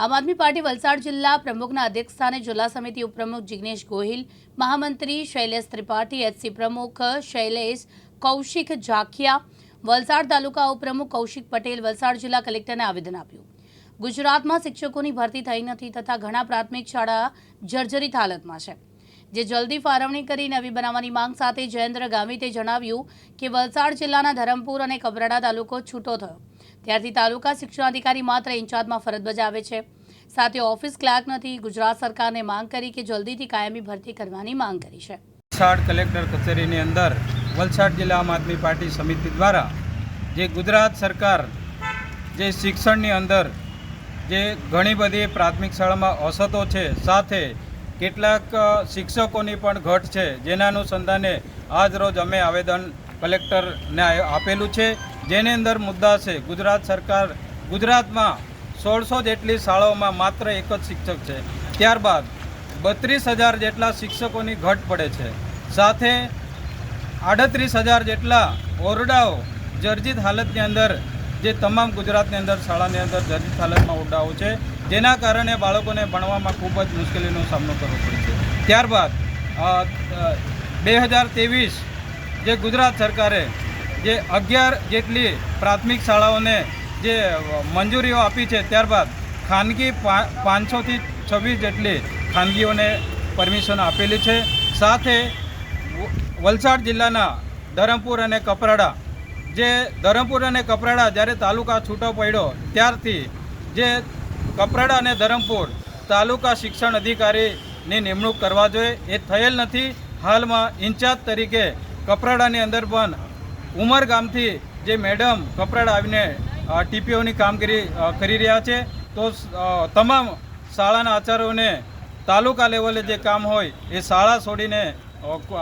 આમ આદમી પાર્ટી વલસાડ જિલ્લા પ્રમુખના અધ્યક્ષસ્થાને જિલ્લા સમિતિ ઉપપ્રમુખ જિજ્ઞેશ ગોહિલ, મહામંત્રી શૈલેષ ત્રિપાઠી, એચસી પ્રમુખ શૈલેષ કૌશિક ઝાખિયા, વલસાડ તાલુકા ઉપપ્રમુખ કૌશિક પટેલ, વલસાડ જિલ્લા કલેક્ટરને આવેદન આપ્યું. ગુજરાતમાં શિક્ષકોની ભરતી થઈ નથી તથા ઘણા પ્રાથમિક શાળા જર્જરિત હાલતમાં છે. જે જલ્દી ફાળવણી કરી નવી બનાવવાની માંગ સાથે જયેન્દ્ર ગામિતે જણાવ્યું કે વલસાડ જિલ્લાના ધરમપુર અને કપરાડા તાલુકો છૂટો થયો. ત્યારથી તાલુકા શિક્ષણાધિકારી માત્ર ઇન્ચાર્જમાં ફરજ બજાવે છે. સાથે ઓફિસ ક્લાર્ક નથી, ગુજરાત સરકારને માંગ કરી કે જલ્દીથી કાયમી ભરતી કરવાની માંગ કરી છે. વલસાડ કલેક્ટર કચેરીની અંદર વલસાડ જિલ્લા આમ આદમી પાર્ટી સમિતિ દ્વારા જે ગુજરાત સરકાર જે શિક્ષણની અંદર જે ઘણી બધી પ્રાથમિક શાળામાં અસતો છે, સાથે કેટલાક શિક્ષકોની પણ ઘટ છે, જેના અનુસંધાને આજ રોજ અમે આવેદન કલેક્ટરને આપેલું છે, જેની અંદર મુદ્દા છે, ગુજરાત સરકાર ગુજરાતમાં સોળસો જેટલી શાળાઓમાં માત્ર એક જ શિક્ષક છે. ત્યારબાદ બત્રીસ હજાર જેટલા શિક્ષકોની ઘટ પડે છે. સાથે આડત્રીસ હજાર જેટલા ઓરડાઓ જર્જિત હાલતની અંદર, જે તમામ ગુજરાતની અંદર, શાળાની અંદર જર્જિત હાલતમાં ઓરડાઓ છે, જેના કારણે બાળકોને ભણવામાં ખૂબ જ મુશ્કેલીનો સામનો કરવો પડે છે. ત્યારબાદ બે હજાર ત્રેવીસ જે ગુજરાત સરકારે જે અગિયાર જેટલી પ્રાથમિક શાળાઓને જે મંજૂરીઓ આપી છે, ત્યારબાદ ખાનગી પાંચસોથી છવ્વીસ જેટલી ખાનગીઓને પરમિશન આપેલી છે. સાથે વલસાડ જિલ્લાના ધરમપુર અને કપરાડા, જે ધરમપુર અને કપરાડા જ્યારે તાલુકા છૂટો પડ્યો, ત્યારથી જે કપરાડા અને ધરમપુર તાલુકા શિક્ષણ અધિકારીની નિમણૂક કરવા જોઈએ. એ થયેલ નથી. હાલમાં ઇન્ચાર્જ તરીકે કપરાડાની અંદર પણ ઉમર ગામથી જે મેડમ કપરાડા આવીને ટીપીઓની કામગીરી કરી રહ્યા છે, તો તમામ શાળાના આચાર્યોને તાલુકા લેવલે જે કામ હોય એ શાળા છોડીને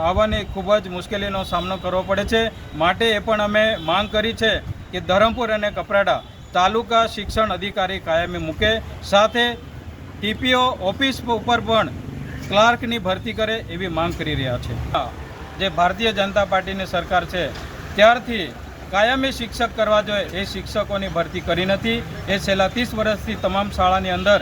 આવવાની ખૂબ જ મુશ્કેલીનો સામનો કરવો પડે છે. માટે એ પણ અમે માંગ કરી છે કે ધરમપુર અને કપરાડા તાલુકા શિક્ષણ અધિકારી કાયમી મૂકે. સાથે ટીપીઓ ઓફિસ ઉપર પણ ક્લાર્કની ભરતી કરે એવી માંગ કરી રહ્યા છે. જે ભારતીય જનતા પાર્ટીની સરકાર છે, ત્યારથી કાયમી શિક્ષક કરવા જોઈએ. એ શિક્ષકોની ભરતી કરી નથી. એ છેલ્લા ત્રીસ વર્ષથી તમામ શાળાની અંદર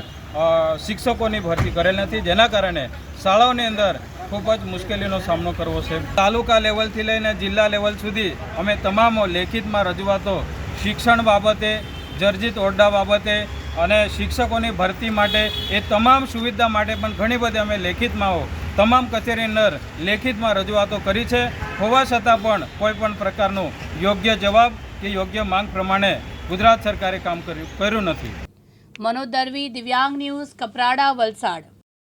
શિક્ષકોની ભરતી કરેલ નથી. જેના કારણે શાળાઓની અંદર ખૂબ જ મુશ્કેલીનો સામનો કરવો છે. તાલુકા લેવલથી લઈને જિલ્લા લેવલ સુધી અમે તમામ લેખિતમાં રજૂઆતો શિક્ષણ બાબતે, જર્જિત ઓરડા બાબતે અને શિક્ષકોની ભરતી માટે એ તમામ સુવિધા માટે પણ ઘણી બધી અમે લેખિતમાં તમામ કચેરી અંદર લેખિતમાં રજૂઆતો કરી છે. હોવા છતાં પણ કોઈ પણ પ્રકારનું યોગ્ય જવાબ કે યોગ્ય માંગ પ્રમાણે ગુજરાત સરકારે કામ કર્યું કર્યું નથી. મનોજ દરવી, દિવ્યાંગ ન્યૂઝ, કપરાડા, વલસાડ.